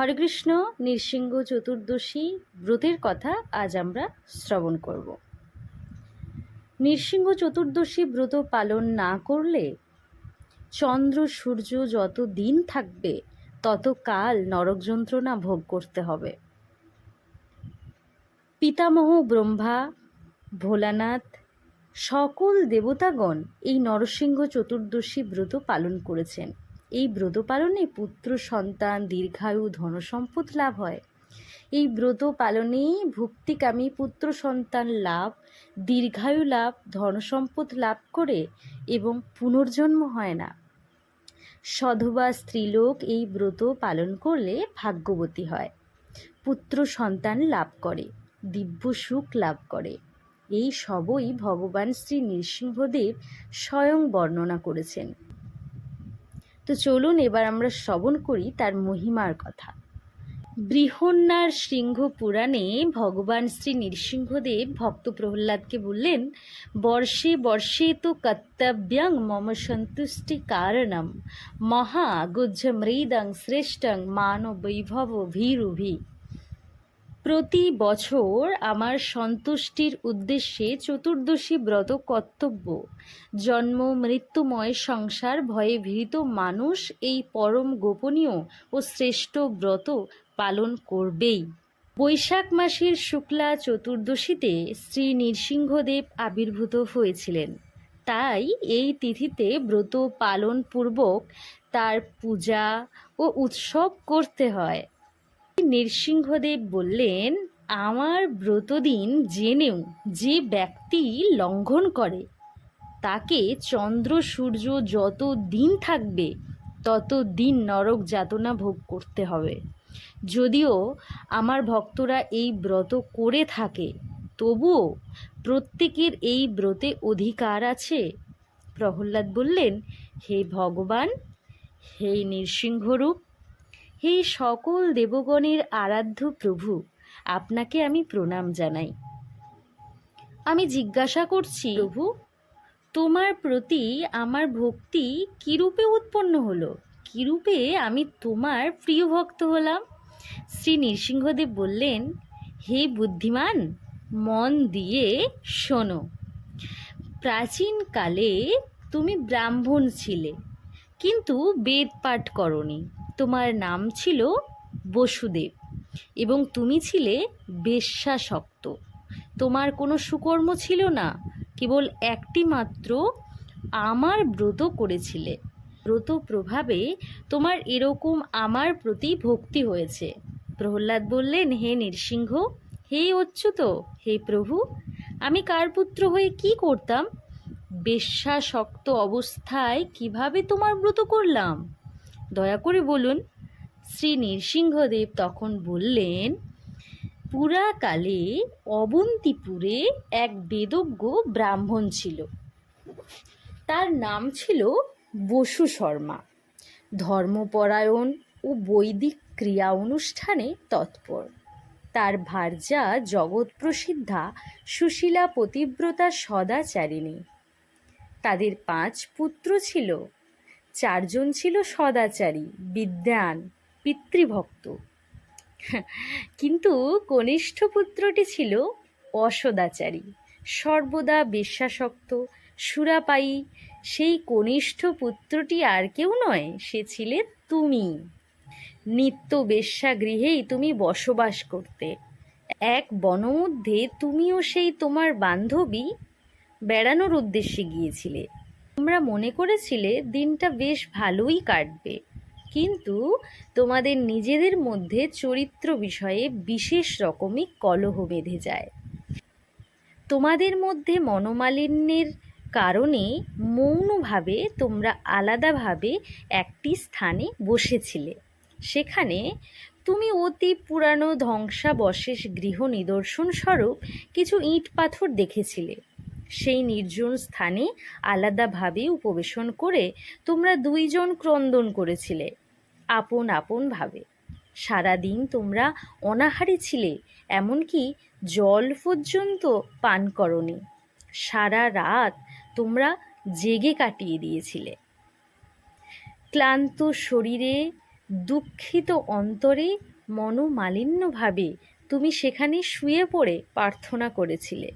হরে কৃষ্ণ নৃসিংহ চতুর্দশী ব্রতের কথা আজ আমরা শ্রবণ করব। নৃসিংহ চতুর্দশী ব্রত পালন না করলে চন্দ্র, সূর্য যত দিন থাকবে, তত কাল নরক যন্ত্রণা ভোগ করতে হবে। পিতামহ, ব্রহ্মা, ভোলানাথ, সকল দেবতাগণ এই নরসিংহ চতুর্দশী ব্রত পালন করেছেন। এই ব্রত পালনে পুত্র, সন্তান, দীর্ঘায়ু, ধনসম্পদ লাভ হয়। এই ব্রত পালনেই ভুক্তিকামী পুত্র, সন্তান লাভ, দীর্ঘায়ু লাভ, ধনসম্পদ লাভ করে এবং পুনর্জন্ম হয় না। সধবা স্ত্রীলোক এই ব্রত পালন করলে ভাগ্যবতী হয়। পুত্র, সন্তান লাভ করে, দিব্য সুখ লাভ করে। এই সবই ভগবান শ্রী নৃসিংহদেব স্বয়ং বর্ণনা করেছেন। তো চলুন এবার আমরা শ্রবণ করি তার মহিমার কথা। বৃহন্নার সিংহ পুরাণে ভগবান শ্রী নৃসিংহদেব ভক্ত প্রহ্লাদকে বললেন, বর্ষে বর্ষে তো কর্তব্যং মম সন্তুষ্টি কারণম। মহা গুজ্জ মৃদং শ্রেষ্ঠং মানব বৈভব ভীরুভি প্রতি বছর আমার সন্তুষ্টির উদ্দেশ্যে চতুর্দশী ব্রত কর্তব্য। জন্ম, মৃত্যুময় সংসার, ভয়ে ভীত মানুষ এই পরম গোপনীয় ও শ্রেষ্ঠ ব্রত পালন করবেই। বৈশাখ মাসের শুক্লা চতুর্দশীতে শ্রী নৃসিংহদেব আবির্ভূত হয়েছিলেন। তাই এই তিথিতে ব্রত পালন পূর্বক তার পূজা ও উৎসব করতে হয়। নৃসিংহদেব বললেন, আমার ব্রতদিন জেনেও যে ব্যক্তি লঙ্ঘন করে, তাকে চন্দ্র সূর্য যত দিন থাকবে, তত দিন নরক যাতনা ভোগ করতে হবে। যদিও আমার ভক্তরা এই ব্রত করে থাকে, তবুও প্রত্যেকের এই ব্রতে অধিকার আছে? প্রহ্লাদ বললেন, হে ভগবান, হে নৃসিংহরূপ হে সকল দেবগণের আরাধ্য প্রভু, আপনাকে আমি প্রণাম জানাই। আমি জিজ্ঞাসা করছি, প্রভু, তোমার প্রতি আমার ভক্তি কিরূপে উৎপন্ন হলো? কিরূপে আমি তোমার প্রিয় ভক্ত হলাম? শ্রী নৃসিংহদেব বললেন, হে বুদ্ধিমান, মন দিয়ে শোনো। প্রাচীনকালে তুমি ব্রাহ্মণ ছিলে, কিন্তু বেদ পাঠ করনি। তোমার নাম ছিল বসুদেব এবং তুমি ছিলে বেশ্যাসক্ত। তোমার কোনো সুকর্ম ছিল না, কেবল একটি মাত্র আমার ব্রত করেছিলে। ব্রত প্রভাবে তোমার এরকম আমার প্রতি ভক্তি হয়েছে। প্রহ্লাদ বললেন, হে নৃসিংহ, হে অচ্যুত, হে প্রভু, আমি কার পুত্র হয়ে কি করতাম? বেশ্যাসক্ত অবস্থায় কীভাবে তোমার ব্রত করলাম? দয়া করে বলুন, শ্রী নৃসিংহদেব তখন বললেন, পুরাকালে অবন্তিপুরে এক বেদজ্ঞ ব্রাহ্মণ ছিল। তার নাম ছিল বসু শর্মা। ধর্মপরায়ণ ও বৈদিক ক্রিয়া অনুষ্ঠানে তৎপর। তার ভার্যা জগৎ প্রসিদ্ধা সুশীলা পতিব্রতা সদাচারিণী। তাদের পাঁচ পুত্র ছিল। চারজন ছিল সদাচারী, বিদ্যান, পিতৃভক্ত। কিন্তু কনিষ্ঠ পুত্রটি ছিল অসদাচারী, সর্বদা বিশ্বাসক্ত, সুরাপায়ী। সেই কনিষ্ঠ পুত্রটি আর কেউ নয়, সে ছিলে তুমি। নিত্য বেশ্যাগৃহেই তুমি বসবাস করতে। এক বনমধ্যে তুমিও সেই তোমার বান্ধবী বেড়ানোর উদ্দেশ্যে গিয়েছিলে। তোমরা মনে করেছিলে দিনটা বেশ ভালোই কাটবে, কিন্তু তোমাদের নিজেদের মধ্যে চরিত্র বিষয়ে বিশেষ রকমই কলহ বেঁধে যায়। তোমাদের মধ্যে মনোমালিন্যের কারণে মৌনভাবে তোমরা আলাদাভাবে একটি স্থানে বসেছিলে। সেখানে তুমি অতি পুরানো ধ্বংসাবশেষ গৃহ নিদর্শন স্বরূপ কিছু ইট পাথর দেখেছিলে। সেই নির্জন স্থানে আলাদাভাবে উপবেশন করে তোমরা দুইজন ক্রন্দন করেছিলে, আপন আপনভাবে সারাদিন তোমরা অনাহারি ছিলে, এমনকি জল পর্যন্ত পান করনি। সারা রাত তোমরা জেগে কাটিয়ে দিয়েছিলে। ক্লান্ত শরীরে, দুঃখিত অন্তরে, মনোমালিন্যভাবে তুমি সেখানে শুয়ে পড়ে প্রার্থনা করেছিলে।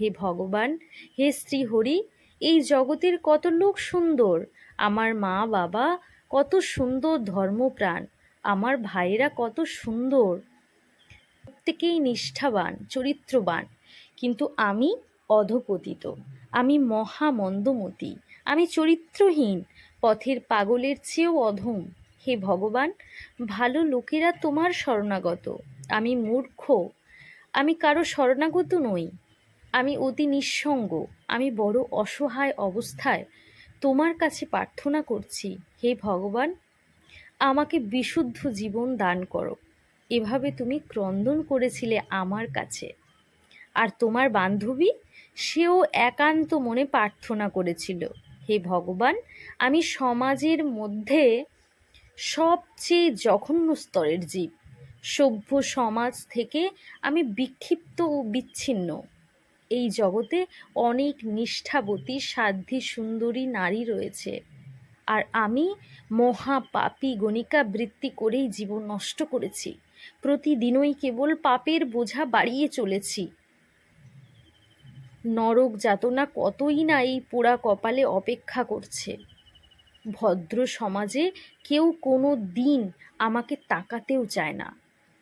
হে ভগবান, হে শ্রীহরি, এই জগতের কত লোক সুন্দর। আমার মা বাবা কত সুন্দর ধর্মপ্রাণ। আমার ভাইয়েরা কত সুন্দর। প্রত্যেকেই নিষ্ঠাবান, চরিত্রবান। কিন্তু আমি অধপতিত। আমি মহামন্দমতি। আমি চরিত্রহীন। পথের পাগলের চেয়েও অধম। হে ভগবান, ভালো লোকেরা তোমার শরণাগত। আমি মূর্খ। আমি কারও শরণাগত নই। আমি অতি নিঃসঙ্গ, আমি বড় অসহায় অবস্থায় তোমার কাছে প্রার্থনা করছি, হে ভগবান, আমাকে বিশুদ্ধ জীবন দান করো। এভাবে তুমি ক্রন্দন করেছিলে আমার কাছে। আর তোমার বান্ধবী, সেও একান্ত মনে প্রার্থনা করেছিল, হে ভগবান, আমি সমাজের মধ্যে সবচেয়ে জঘন্য স্তরের জীব। সভ্য সমাজ থেকে আমি বিক্ষিপ্ত ও বিচ্ছিন্ন। এই জগতে অনেক নিষ্ঠাবতী, সাধ্যী, সুন্দরী নারী রয়েছে। আর আমি মহা পাপী গণিকা বৃত্তি করেই জীবন নষ্ট করেছি। প্রতিদিনই কেবল পাপের বোঝা বাড়িয়ে চলেছি। নরক যাতনা কতই না এই পোড়া কপালে অপেক্ষা করছে। ভদ্র সমাজে কেউ কোনো দিন আমাকে তাকাতেও চায় না।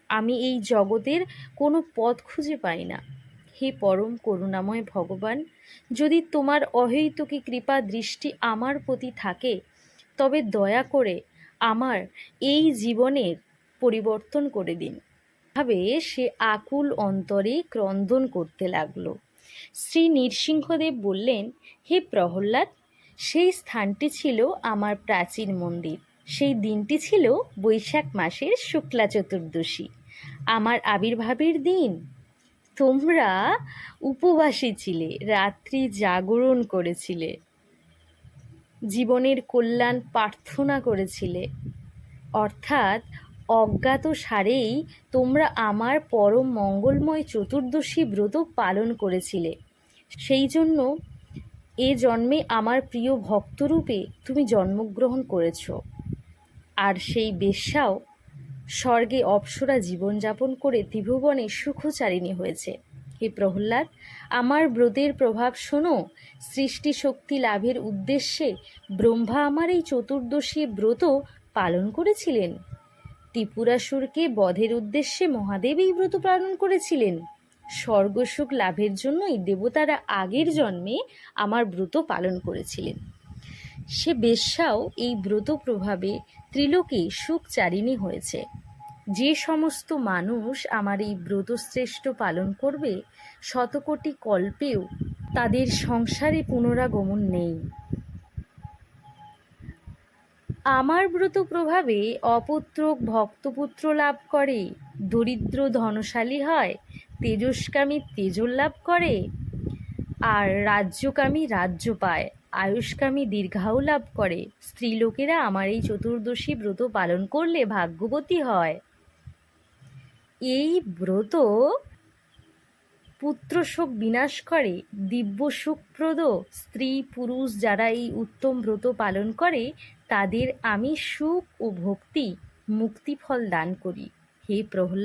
আমি এই জগতের কোনো পথ খুঁজে পাই না। হে পরম করুণাময় ভগবান, যদি তোমার অহৈতুকী কৃপা দৃষ্টি আমার প্রতি থাকে, তবে দয়া করে আমার এই জীবনের পরিবর্তন করে দিন। ভাবে সে আকুল অন্তরে ক্রন্দন করতে লাগল। শ্রী নৃসিংহদেব বললেন, হে প্রহ্লাদ, সেই স্থানটি ছিল আমার প্রাচীন মন্দির। সেই দিনটি ছিল বৈশাখ মাসের শুক্লা চতুর্দশী। আমার আবির্ভাবের দিন। তোমরা উপবাসী ছিলে, রাত্রি জাগরণ করেছিলে, জীবনের কল্যাণ প্রার্থনা করেছিলে। অর্থাৎ অজ্ঞাত সারেই তোমরা আমার পরম মঙ্গলময় চতুর্দশী ব্রত পালন করেছিলে। সেই জন্য এ জন্মে আমার প্রিয় ভক্তরূপে তুমি জন্মগ্রহণ করেছ। আর সেই বেশ্যাও স্বর্গে অপ্সরা জীবনযাপন করে ত্রিভুবনে সুখচারিণী হয়েছে। হে প্রহ্লাদ, আমার ব্রতের প্রভাব শোনো। সৃষ্টি শক্তি লাভের উদ্দেশ্যে ব্রহ্মা আমার এই চতুর্দশী ব্রত পালন করেছিলেন। ত্রিপুরাসুরকে বধের উদ্দেশ্যে মহাদেব এই ব্রত পালন করেছিলেন। স্বর্গসুখ লাভের জন্যই দেবতারা আগের জন্মে আমার ব্রত পালন করেছিলেন। সে বেশ্যাও এই ব্রত প্রভাবে ত্রিলোকে সুখচারিণী হয়েছে। যে সমস্ত মানুষ আমার এই ব্রতশ্রেষ্ঠ পালন করবে, শতকোটি কল্পেও তাদের সংসারে পুনরাগমন নেই। আমার ব্রত প্রভাবে অপুত্রক ভক্তপুত্র লাভ করে, দরিদ্র ধনশালী হয়, তেজস্কামী তেজল লাভ করে, আর রাজ্যকামী রাজ্য পায়। আয়ুষ্কামী দীর্ঘায়ু লাভ করে। স্ত্রীলোকেরা আমার এই চতুর্দশী ব্রত পালন করলে ভাগ্যবতী হয়। এই ব্রত পুত্র বিনাশ করে দিব্য সুখপ্রদ স্ত্রী পুরুষ যারা এই উত্তম ব্রত পালন করে, তাদের আমি সুখ ও ভক্তি, মুক্তিফল দান করি। হে প্রহ্লাদ